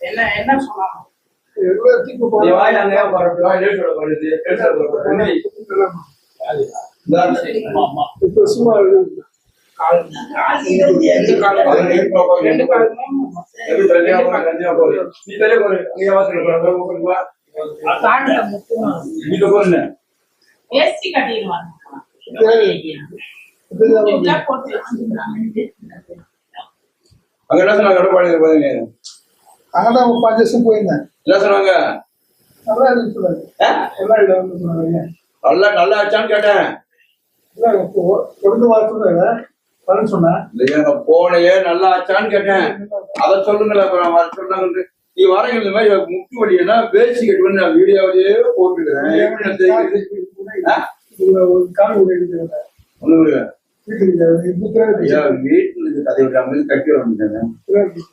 என்ன என்ன சொன்னாங்க சும்மா அங்க என்ன சொன்னாங்க? எடப்பாடி போதுங்க அங்கதான் ஒரு பாஞ்சு வருஷம் போயிருந்தேன் என்ன சொன்னாங்க நல்லா நல்லா நல்லா நல்லா ஆச்சான்னு கேட்டேன் தொடர்ந்து வாரத்துல போனையே நல்லா ஆச்சான்னு கேட்டேன். அதை சொல்லுங்களேன் வர சொன்னாங்க நீ வரீங்க இந்த மாதிரி முட்டு வழியா பேசி கட்டுவேன் நான் வீடியோவிலேயே போட்டுக்கிறேன். வீட்டுல இருந்து கதை விடாம கட்டி வந்துட்டேன்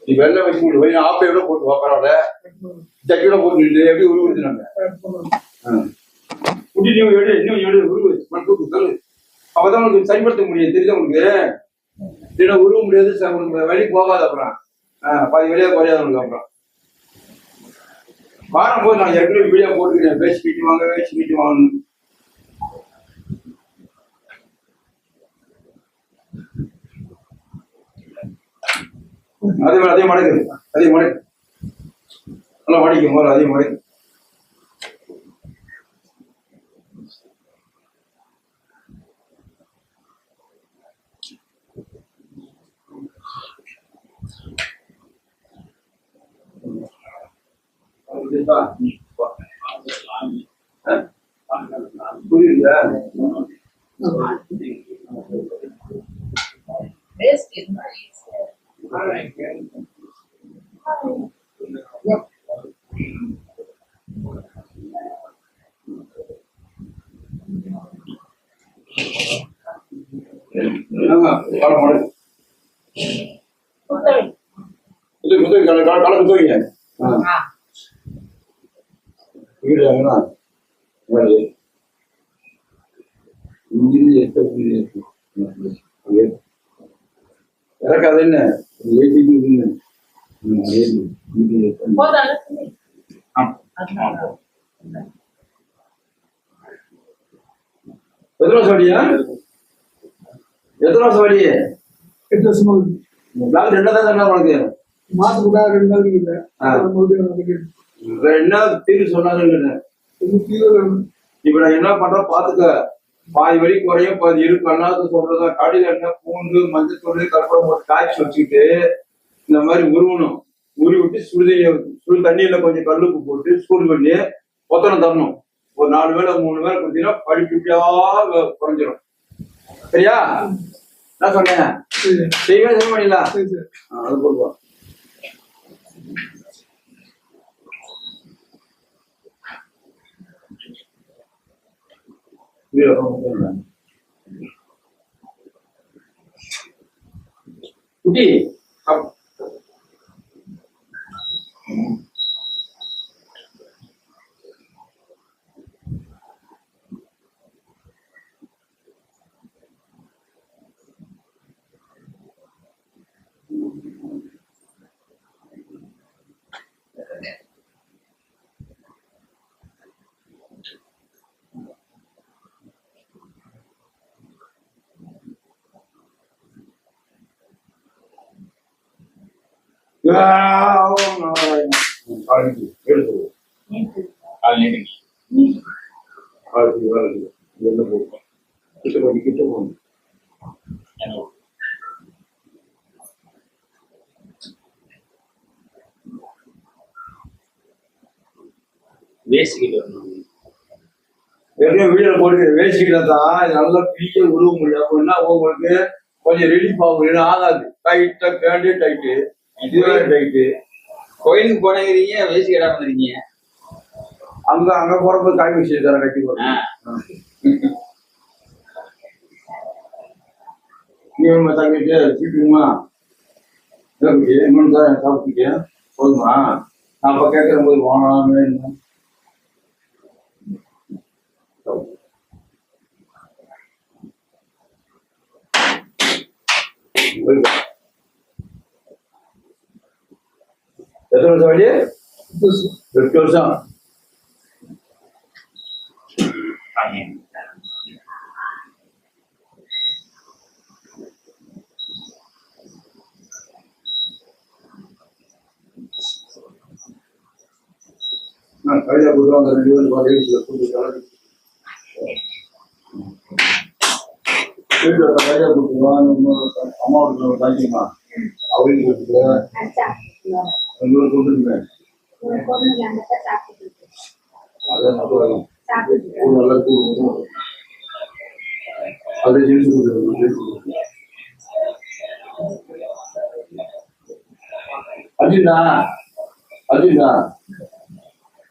நீ வெள்ளை வச்சு கொண்டு போய் ஆப்பையோட போட்டு பரவாயில்ல. சட்டியோட போட்டு எப்படி உருவுது நாங்க குட்டி நீ எடு இன்னும் எடு அப்பதான் உனக்கு சரிப்படுத்த முடியும். தெரியுதா உனக்கு? இல்லைன்னா உருவ முடியாது ச- உனக்கு வழி போகாத அப்புறம். பாதி வெளியே குறையாது உனக்கு அப்புறம். வாரம் போது நான் ஏற்கனவே வீடியோ போட்டுக்கிறேன் பேச்சு கிட்டு வாங்க பேச்சு கிட்டு வாங்கணும் அதே மாதிரி அதே மடக்கு அதே மடக்கு நல்லா மடிக்கும் போல அதே மடக்கு இது முதல் கால கால கால குத்துவீங்க ஆ. வீடு வாங்கினா மாதிரி இங்கிருந்து எத்த வீடு இருக்கு. அங்கே இறக்காது என்ன ஏற்றிட்டு இருக்குன்னு வழி. என்ன தீர்வு தீவிர இப்ப நான் என்ன பண்றேன் பாத்துக்க. பாதி வலி குறையும் பாதி இருக்கு. அண்ணாத்து சொல்றதா கடையில என்ன பூண்டு மஞ்சள் தூள் கற்பூரம் போட்டு காய்ச்சி வச்சுக்கிட்டு இந்த மாதிரி உருவணும். உருவி விட்டு சுடுதண்ணி சுடு தண்ணியில கொஞ்சம் கல்லுப்பு போட்டு சூடு பண்ணி ஒத்தனம் தரணும். ஒரு நாலு வேளை மூணு வேளை கொடுத்தீங்கன்னா படிப்படியா குறைஞ்சிரும். சரியா? என்ன சொன்னேன்? சரி செய்வே செய்ய ஆ, அது போடுவா. đưa không cho mình quý vị வரணும் ஏற்கனவே வீடியோ போட்டு வேஸ்டிக்கிட்ட தான் இது நல்லா பிரிக்க உருவ முடியும் அப்படின்னா உங்களுக்கு கொஞ்சம் ரிலீஃப் ஆகும் இல்லைன்னா ஆகாது டைட்டா பேண்டே டைட்டு இதுவே டைட்டு கோயிலுக்கு போனீங்க வேஸ்ட் கேடாம இருக்கீங்க அங்க அங்க போறப்ப காய் வச்சு தரேன் கட்டி போறேன் ஆ. நீ நம்ம தங்கிட்டு சீட்டுமா இன்னொன்று தரேன் சாப்பிட்டுக்க. போதுமா? நான் அப்ப கேட்கிற போது வாங்கலாம் வேணும்? நான் ரெண்டு பேரும் கலந்து வீட்டில் அம்மா கொடுக்குறோம் தாங்கிமா அவருக்கு கொடுக்குறேன் உங்களுக்கு கொடுத்துருக்கேன் அதான் நல்லா கூழ் அப்படியே ஜெயிச்சு கொடுக்குறேன் அர்ஜுனா அர்ஜுனா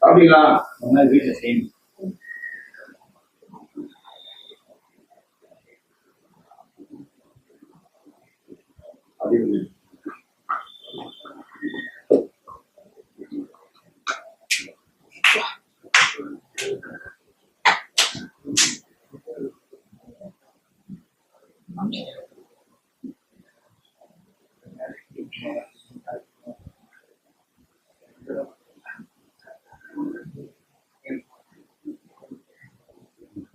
சாப்பிட்டீங்களா ஒன்னா வீட்டுல செய்யணும்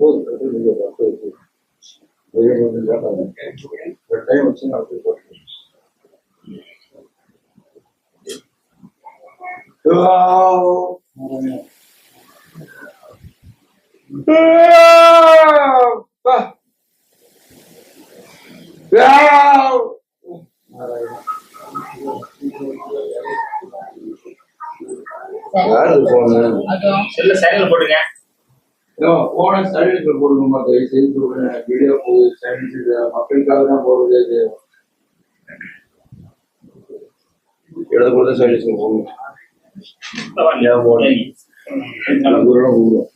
போதும் டைம் வச்சு நான். யாரு போன செல்ல சைக்கிள் போட்டுருங்க போன சைலன்ஸ் போடுங்க மாதிரி செய்து வீடியோ போகுது சைலன்ஸ் மக்களுக்காக தான் போறது இது. இடது கூட சைலன்ஸ் போகணும் தூரம் ஊரும்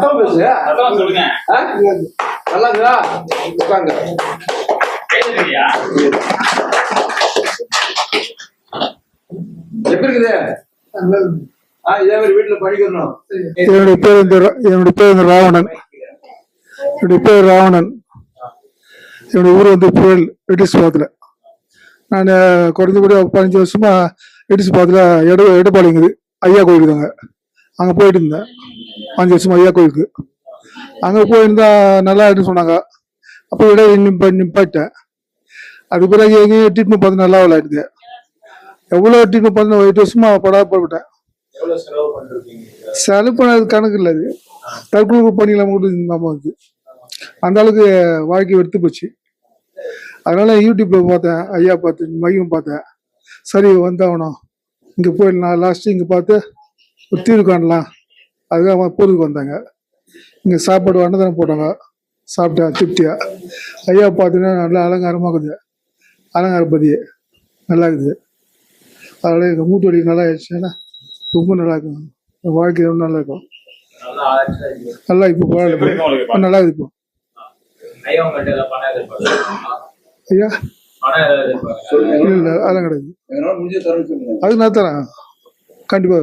சத்தம் பேசு. அதான் சொல்லுங்க. ஆ? நல்லா இருக்குதா? உட்காங்க கேட்டுருக்கியா எப்படி இருக்குது என்னுடைய பேர் என்னுடைய பேர் வந்து ராவணன். என்னுடைய பேர் ராவணன். என்னுடைய ஊர் வந்து புயல் எட்டிஸ் பாத்துல. நான் குறைஞ்சபடி ஒரு பதினஞ்சு வருஷமா எட்டிஸ் பாத்துல எடு எடுபாளையங்குது ஐயா கோயிலுக்கு தாங்க. அங்கே போயிட்டு இருந்தேன் அஞ்சு வருஷம் ஐயா கோயிலுக்கு. அங்கே போயிருந்தா நல்லா இருக்குன்னு சொன்னாங்க. அப்போ விட நிப்ப நிப்பாட்டேன். அது பிறகு எங்கேயும் ட்ரீட்மெண்ட் பார்த்து நல்லா விளையாடுது எவ்வளோ ட்ரீட்மெண்ட் பார்த்து எட்டு வருஷமா படா போட்டுவிட்டேன் செலவு பண்ணது கணக்கு இல்லை அது. தற்கொலை பண்ணிக்கலாம் கூட நம்ம வந்து அந்த அளவுக்கு வாழ்க்கை எடுத்து போச்சு. அதனால யூடியூப்ல பார்த்தேன் ஐயா பார்த்து மையம் பார்த்தேன். சரி வந்தாகணும் இங்கே போயிடலாம். லாஸ்ட்டு இங்கே பார்த்து தீர்வு காணலாம். அதுக்காக போறதுக்கு வந்தாங்க. இங்கே சாப்பாடு அன்னதானம் போட்டாங்க. சாப்பிட்டேன் திருப்தியா. ஐயா பார்த்தீங்கன்னா நல்லா அலங்காரமாக இருக்குது. அலங்காரப்பதி நல்லா இருக்குது. அதனால எங்கள் மூட்டு வலி நல்லா ஆயிடுச்சுன்னா ரொம்ப நல்லா இருக்கும். என் வாழ்க்கை ரொம்ப நல்லா இருக்கும். நல்லா ஆராய்ச்சி இருக்கு. நல்லா இப்போ பரவாயில்ல நல்லா இருக்கு இப்போ. ஐயா? இல்லை அதெல்லாம் கிடையாது. அது நான் தரேன். கண்டிப்பாக